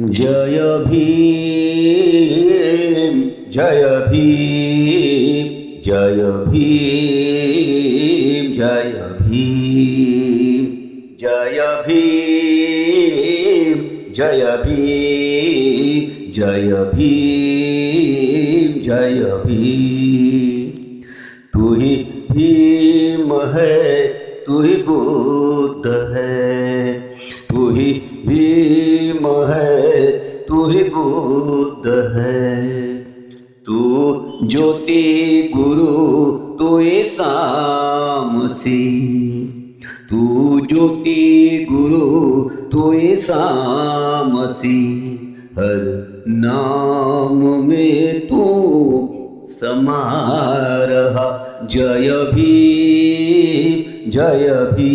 जय भीम जय भीम जय भीम जय भीम जय भीम जय भीम जय भीम जय भीम तू ही भीम है तू ही बुद्ध है बुद्ध है। तू ज्योति गुरु तू सामसी तू ज्योति गुरु तू सामसी हर नाम में तू समा रहा। जय भी जय भी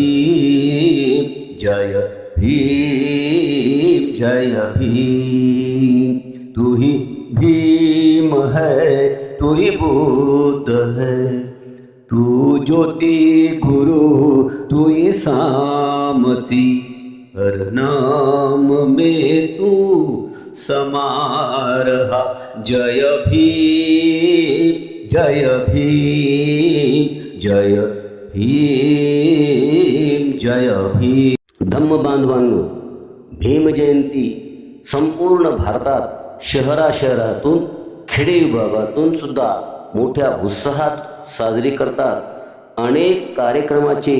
जय भी जय भी तू ही भीम है तू ही बुद्ध है। तू ज्योति गुरु तू ही सामसी हर नाम में तू समा रहा जय भी जय भी, जय भीम जय भीम धम्म बांधवांनो, भीम जयंती संपूर्ण भारतात शहरा शहरातून खेडे विभागातून सुद्धा मोठ्या उत्साहात साजरी करतात. अनेक कार्यक्रमाचे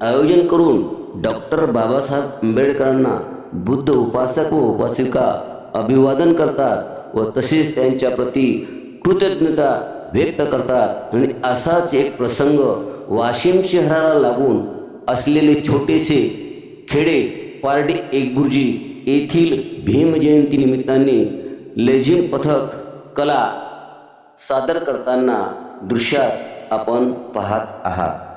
आयोजन करून डॉक्टर बाबासाहेब आंबेडकरांना बुद्ध उपासक व उपासिका अभिवादन करतात व तसेच त्यांच्या प्रती कृतज्ञता व्यक्त करतात. आणि असाच एक प्रसंग वाशिम शहराला लागून असलेले छोटेसे खेडे पारडी एकबुर्जी येथील भीमजयंती निमित्ताने लेझिम पथक कला सादर करताना दृश्यात आपण पाहत आहात.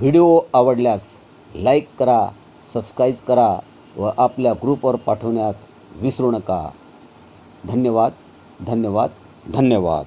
व्हिडिओ आवडल्यास लाईक करा सबस्क्राईब करा व आपल्या ग्रुपवर पाठवण्यात विसरू नका. धन्यवाद धन्यवाद धन्यवाद.